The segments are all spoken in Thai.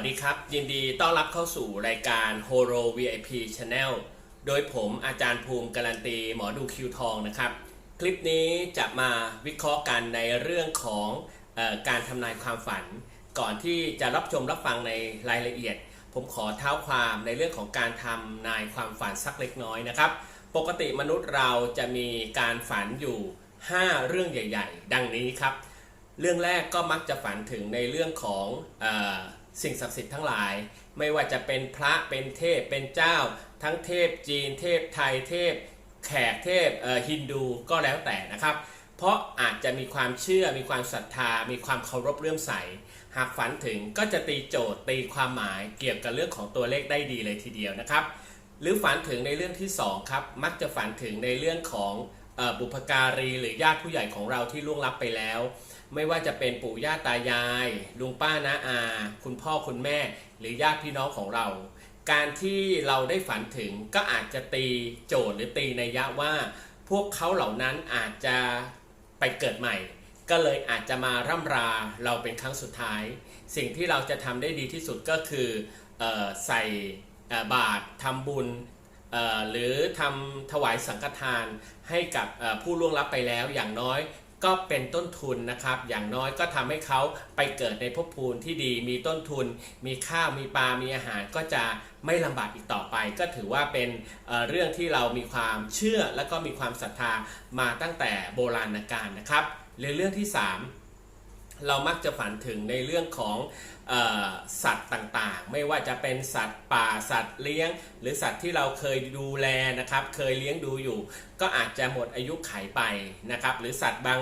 สวัสดีครับ ยินดีต้อนรับเข้าสู่รายการ Horo VIP Channel โดยผมอาจารย์ภูมิการันตีหมอดูคิวทองนะครับ คลิปนี้จะมาวิเคราะห์กันในเรื่องของออการทำนายความฝัน ก่อนที่จะรับชมรับฟังในรายละเอียด ผมขอเท้าความในเรื่องของการทำนายความฝันสักเล็กน้อยนะครับ ปกติมนุษย์เราจะมีการฝันอยู่ 5 เรื่องใหญ่ ๆ ดังนี้ครับ เรื่องแรกก็มักจะฝันถึงในเรื่องของอ สิ่งศักดิ์สิทธิ์ทั้งหลาย ไม่ว่าจะเป็นพระเป็นเทพเป็นเจ้า ทั้งเทพจีน เทพไทยเทพ แขกเทพฮินดูก็แล้วแต่นะครับ เพราะอาจจะมีความเชื่อมีความศรัทธา มีความเคารพเลื่อมใส หากฝันถึงก็จะตีโจทย์ตีความหมายเกี่ยวกับเรื่องของตัวเลขได้ดีเลยทีเดียวนะครับ หรือฝันถึงในเรื่องที่สองครับมักจะฝันถึงในเรื่องของออบุพการีหรือญาติผู้ใหญ่ของเราที่ล่วงลับไปแล้ว ไม่ว่าจะเป็นปู่ย่าตายาย ลุงป้าน้าอา คุณพ่อคุณแม่ หรือญาติพี่น้องของเรา การที่เราได้ฝันถึงก็อาจจะตีโจทย์หรือตีในยะว่า พวกเขาเหล่านั้นอาจจะไปเกิดใหม่ ก็เลยอาจจะมาร่ำราเราเป็นครั้งสุดท้าย สิ่งที่เราจะทำได้ดีที่สุดก็คือออใส่บาตรทำบุญหรือทำถวายสังฆทานให้กับผู้ล่วงลับไปแล้วอย่างน้อย ก็เป็นต้นทุนนะครับ อย่างน้อยก็ทำให้เขาไปเกิดในภพภูมิที่ดีมีต้นทุน มีข้าวมีปลา มีอาหารก็จะไม่ลำบากอีกต่อไป ก็ถือว่าเป็นเเรื่องที่เรามีความเชื่อและก็มีความศรัทธามาตั้งแต่โบราณกาลนะครับเรื่องที่สาม เรามักจะฝันถึงในเรื่องของอสัตว์ต่างๆ ไม่ว่าจะเป็นสัตว์ป่าสัตว์เลี้ยง หรือสัตว์ที่เราเคยดูแลนะครับ เคยเลี้ยงดูอยู่ ก็อาจจะหมดอายุไขไปนะครับ หรือสัตว์บาง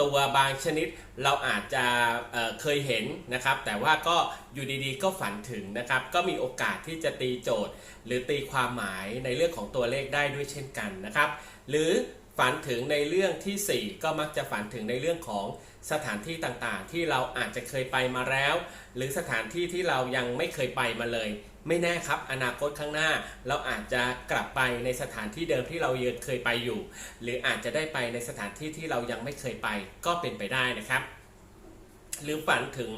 ตัวบางชนิดเราอาจจะเเคยเห็นนะครับ แต่ว่าก็อยู่ดีๆ ก็ฝันถึงนะครับ ก็มีโอกาสที่จะตีโจทย์ หรือตีความหมายในเรื่องของตัวเลขได้ด้วยเช่นกันนะครับ หรือฝันถึงในเรื่องทีสี่4 ก็มักจะฝันถึงในเรื่องของ สถานที่ต่างๆ ที่เราอาจจะเคยไปมาแล้ว หรือสถานที่ที่เรายังไม่เคยไปมาเลย ไม่แน่ครับ อนาคตข้างหน้า เราอาจจะกลับไปในสถานที่เดิมที่เราเคยไปอยู่ หรืออาจจะได้ไปในสถานที่ที่เรายังไม่เคยไปก็เป็นไปได้นะครับหรือฝันถึง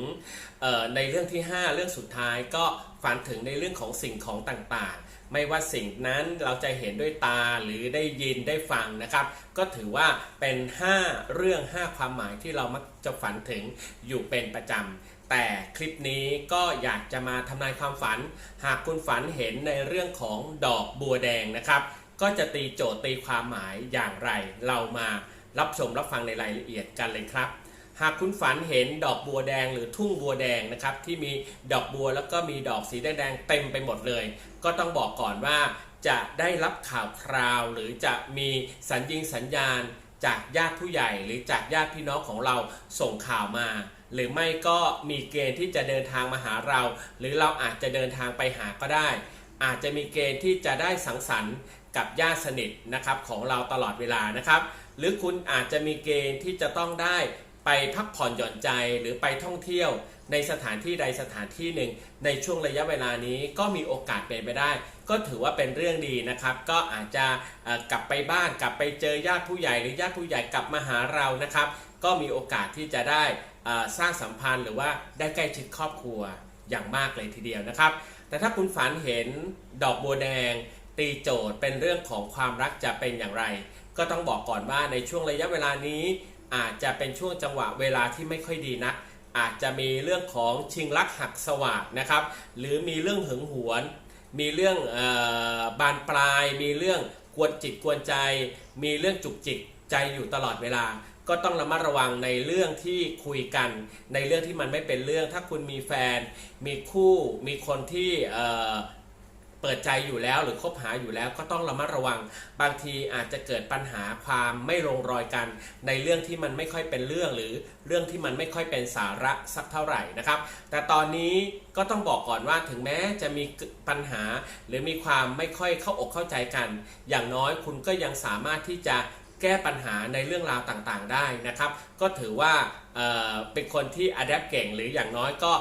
ในเรื่องที่ 5 เรื่องสุดท้ายก็ฝันถึงในเรื่องของสิ่งของต่างๆ ไม่ว่าสิ่งนั้นเราจะเห็นด้วยตาหรือได้ยินได้ฟังนะครับ ก็ถือว่าเป็น 5 เรื่อง 5 ความหมายที่เรามักจะฝันถึงอยู่เป็นประจำแต่คลิปนี้ก็อยากจะมาทำนายความฝัน หากคุณฝันเห็นในเรื่องของดอกบัวแดงนะครับ ก็จะตีโจทย์ตีความหมายอย่างไร เรามารับชมรับฟังในรายละเอียดกันเลยครับ หากคุณฝันเห็นดอกบัวแดงหรือทุ่งบัวแดงนะครับที่มีดอกบัวแล้วก็มีดอกสีแดงๆเต็มไปหมดเลย ก็ต้องบอกก่อนว่าจะได้รับข่าวคราว หรือจะมีสัญญิงสัญญาณ จากญาติผู้ใหญ่หรือจากญาติพี่น้องของเราส่งข่าวมา หรือไม่ก็มีเกณฑ์ที่จะเดินทางมาหาเรา หรือเราอาจจะเดินทางไปหาก็ได้ อาจจะมีเกณฑ์ที่จะได้สังสรรค์กับญาติสนิทนะครับของเราตลอดเวลานะครับ หรือคุณอาจจะมีเกณฑ์ที่จะต้องได้ ไปพักผ่อนหย่อนใจหรือไปท่องเที่ยว ในสถานที่ใดสถานที่หนึ่ง ในช่วงระยะเวลานี้ก็มีโอกาสเป็นไปได้ ก็ถือว่าเป็นเรื่องดีนะครับ ก็อาจจะกลับไปบ้านกลับไปเจอญาติผู้ใหญ่หรือญาติผู้ใหญ่กลับมาหาเรานะครับ ก็มีโอกาสที่จะได้สร้างสัมพันธ์หรือว่าได้ใกล้ชิดครอบครัวอย่างมากเลยทีเดียวนะครับ แต่ถ้าคุณฝันเห็นดอกบัวแดง ตีโจทย์เป็นเรื่องของความรักจะเป็นอย่างไร ก็ต้องบอกก่อนว่าในช่วงระยะเวลานี้ อาจจะเป็นช่วงจังหวะเวลาที่ไม่ค่อยดีนัก อาจจะมีเรื่องของชิงลักหักสวัสดนะครับ หรือมีเรื่องหึงหวงมีเรื่องออบานปลาย มีเรื่องกวนจิตกวนใจ มีเรื่องจุกจิกใจอยู่ตลอดเวลา ก็ต้องระมัดระวังในเรื่องที่คุยกัน ในเรื่องที่มันไม่เป็นเรื่อง ถ้าคุณมีแฟน มีคู่ มีคนที่ เปิดใจอยู่แล้วหรือคบหาอยู่แล้วก็ต้องระมัดระวัง บางทีอาจจะเกิดปัญหาความไม่ลงรอยกันในเรื่องที่มันไม่ค่อยเป็นเรื่องหรือเรื่องที่มันไม่ค่อยเป็นสาระสักเท่าไหร่นะครับ แต่ตอนนี้ก็ต้องบอกก่อนว่าถึงแม้จะมีปัญหาหรือมีความไม่ค่อยเข้าอกเข้าใจกัน อย่างน้อยคุณก็ยังสามารถที่จะแก้ปัญหาในเรื่องราวต่างๆ ได้นะครับ ก็ถือว่าเออเป็นคนที่อัดแอปเก่งหรืออย่างน้อยก็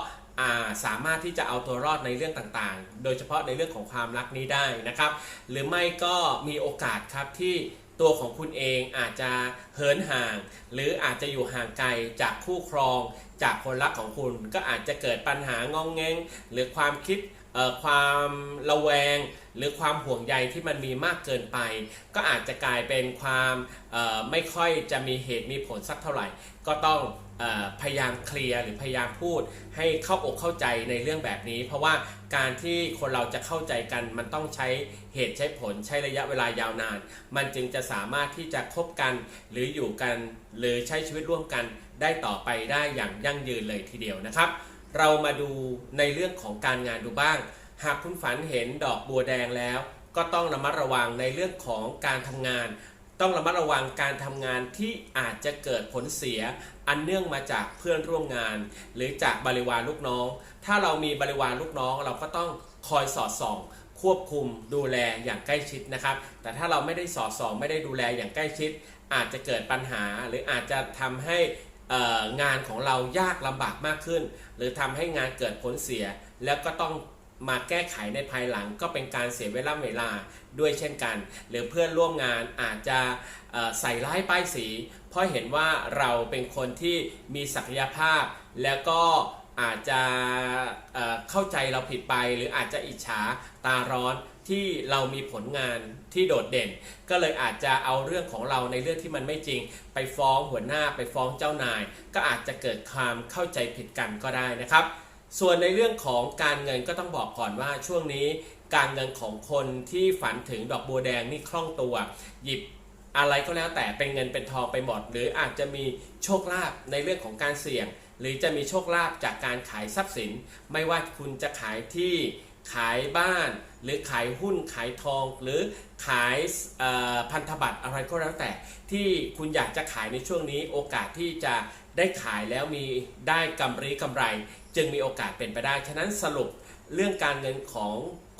สามารถที่จะเอาตัวรอดในเรื่องต่างๆ โดยเฉพาะในเรื่องของความรักนี้ได้นะครับ หรือไม่ก็มีโอกาสครับที่ตัวของคุณเองอาจจะเหินห่าง หรืออาจจะอยู่ห่างไกลจากคู่ครอง จากคนรักของคุณ ก็อาจจะเกิดปัญหางองแงงหรือความคิดความระแวง หรือความห่วงใยที่มันมีมากเกินไป ก็อาจจะกลายเป็นความไม่ค่อยจะมีเหตุมีผลสักเท่าไหร่ ก็ต้อง พยายามเคลียร์หรือพยายามพูดให้เข้าอกเข้าใจในเรื่องแบบนี้ เพราะว่าการที่คนเราจะเข้าใจกันมันต้องใช้เหตุใช้ผลใช้ระยะเวลายาวนาน มันจึงจะสามารถที่จะคบกันหรืออยู่กัน หรือใช้ชีวิตร่วมกันได้ต่อไปได้อย่างยั่งยืนเลยทีเดียวนะครับ เรามาดูในเรื่องของการงานดูบ้าง หากคุณฝันเห็นดอกบัวแดงแล้ว ก็ต้องระมัดระวังในเรื่องของการทำงาน ต้องระมัดระวังการทำงานที่อาจจะเกิดผลเสีย อันเนื่องมาจากเพื่อนร่วมงาน หรือจากบริวารลูกน้อง ถ้าเรามีบริวารลูกน้อง เราก็ต้องคอยสอดส่อง ควบคุมดูแลอย่างใกล้ชิดนะครับ แต่ถ้าเราไม่ได้สอดส่องไม่ได้ดูแลอย่างใกล้ชิด อาจจะเกิดปัญหา หรืออาจจะทำให้งานของเรายากลำบากมากขึ้น หรือทำให้งานเกิดผลเสียแล้วก็ต้อง มาแก้ไขในภายหลังก็เป็นการเสียเวลาเวลาด้วยเช่นกัน หรือเพื่อนร่วมงานอาจจะใส่ร้ายป้ายสี เพราะเห็นว่าเราเป็นคนที่มีศักยภาพ แล้วก็อาจจะเข้าใจเราผิดไป หรืออาจจะอิจฉาตาร้อนที่เรามีผลงานที่โดดเด่น ก็เลยอาจจะเอาเรื่องของเราในเรื่องที่มันไม่จริง ไปฟ้องหัวหน้าไปฟ้องเจ้านาย ก็อาจจะเกิดความเข้าใจผิดกันก็ได้นะครับ ส่วนในเรื่องของการเงินก็ต้องบอกก่อนว่าช่วงนี้การเงินของคนที่ฝันถึงดอกบัวแดงนี่คล่องตัว หยิบอะไรก็แล้วแต่เป็นเงินเป็นทองไปหมด หรืออาจจะมีโชคลาภในเรื่องของการเสี่ยง หรือจะมีโชคลาภจากการขายทรัพย์สิน ไม่ว่าคุณจะขายที่ขายบ้าน หรือขายหุ้นขายทอง หรือขายพันธบัตรอะไรก็แล้วแต่ ที่คุณอยากจะขายในช่วงนี้โอกาสที่จะได้ขายแล้วมีได้กำไรกำไร จึงมีโอกาสเป็นไปได้ ฉะนั้นสรุปเรื่องการเงินของ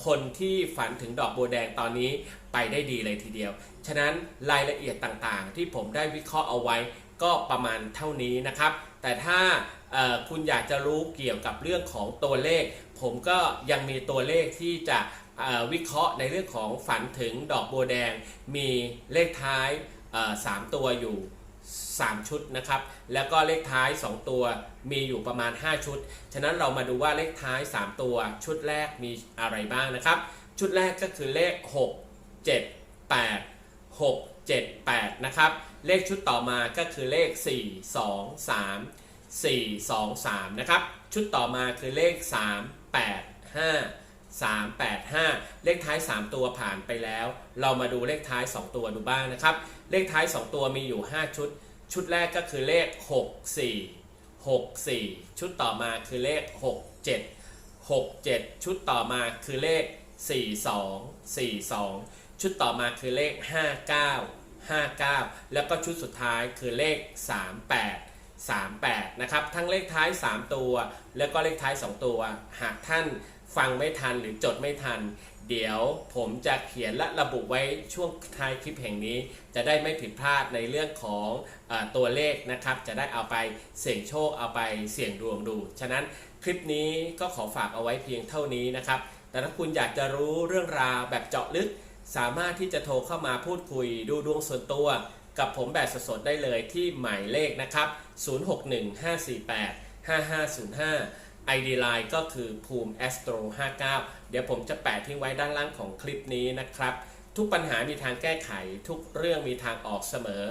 คนที่ฝันถึงดอกบัวแดงตอนนี้ไปได้ดีเลยทีเดียว ฉะนั้นรายละเอียดต่างๆ ที่ผมได้วิเคราะห์เอาไว้ก็ประมาณเท่านี้นะครับ แต่ถ้าคุณอยากจะรู้เกี่ยวกับเรื่องของตัวเลข ผมก็ยังมีตัวเลขที่จะวิเคราะห์ในเรื่องของฝันถึงดอกบัวแดง มีเลขท้ายเอ่อสามตัวอยู่ 3 ชุดนะครับ แล้วก็เลขท้าย 2 ตัวมีอยู่ประมาณ 5 ชุด ฉะนั้นเรามาดูว่าเลขท้าย 3 ตัว ชุดแรกมีอะไรบ้างนะครับ ชุดแรกก็คือเลข 6 7 8 6 7 8 นะครับ เลขชุดต่อมาก็คือเลข 4 2 3 4 2 3 นะครับ ชุดต่อมาคือเลข 3 8 5 3 8 5 เลขท้าย 3 ตัวผ่านไปแล้ว เรามาดูเลขท้าย 2 ตัวดูบ้างนะครับ เลขท้าย 2 ตัวมีอยู่ 5 ชุด ชุดแรกก็คือเลข 6 4 6 4 ชุดต่อมาคือเลข 6 7 6 7 ชุดต่อมาคือเลข 4 2 4 2 ชุดต่อมาคือเลข 5 9 5 9 แล้วก็ชุดสุดท้ายคือเลข 38 38 นะครับ ทั้งเลขท้าย 3 ตัว แล้วก็เลขท้าย 2 ตัว หากท่าน ฟังไม่ทันหรือจดไม่ทัน เดี๋ยวผมจะเขียนและระบุไว้ช่วงท้ายคลิปแห่งนี้ จะได้ไม่ผิดพลาดในเรื่องของอตัวเลขนะครับ จะได้เอาไปเสี่ยงโชคเอาไปเสี่ยงดวงดู ฉะนั้นคลิปนี้ก็ขอฝากเอาไว้เพียงเท่านี้นะครับ แต่ถ้าคุณอยากจะรู้เรื่องราวแบบเจาะลึก สามารถที่จะโทรเข้ามาพูดคุยดูดวงส่วนตัวกับผมแบบสดๆได้เลยที่หมายเลขนะครับ 0615485505 ID Line ก็คือภูมิ Astro 59 เดี๋ยวผมจะแปะทิ้งไว้ด้านล่างของคลิปนี้นะครับ ทุกปัญหามีทางแก้ไข ทุกเรื่องมีทางออกเสมอ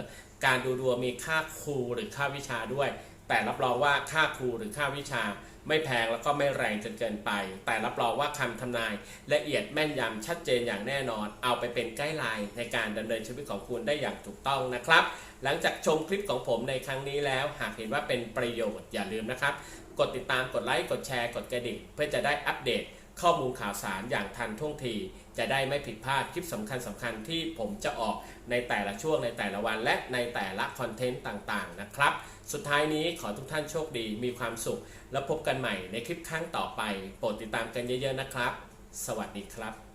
การดูดวงมีค่าครูหรือค่าวิชาด้วย แต่รับรองว่าค่าครูหรือค่าวิชา ไม่แพงแล้วก็ไม่แรงจนเกินไป แต่รับรองว่าคำทำนาย ละเอียดแม่นยำชัดเจนอย่างแน่นอน เอาไปเป็นไกด์ไลน์ในการดำเนินชีวิตของคุณได้อย่างถูกต้องนะครับ หลังจากชมคลิปของผมในครั้งนี้แล้ว หากเห็นว่าเป็นประโยชน์อย่าลืมนะครับ กดติดตามกดไลค์กดแชร์ กดกระดิ่งเพื่อจะได้อัปเดตข้อมูลข่าวสารอย่างทันท่วงที จะได้ไม่ผิดพลาดคลิปสำคัญสำคัญที่ผมจะออกในแต่ละช่วงในแต่ละวัน และในแต่ละคอนเทนต์ต่างๆนะครับ สุดท้ายนี้ขอทุกท่านโชคดีมีความสุข แล้วพบกันใหม่ในคลิปครั้งต่อไป โปรดติดตามกันเยอะๆนะครับ สวัสดีครับ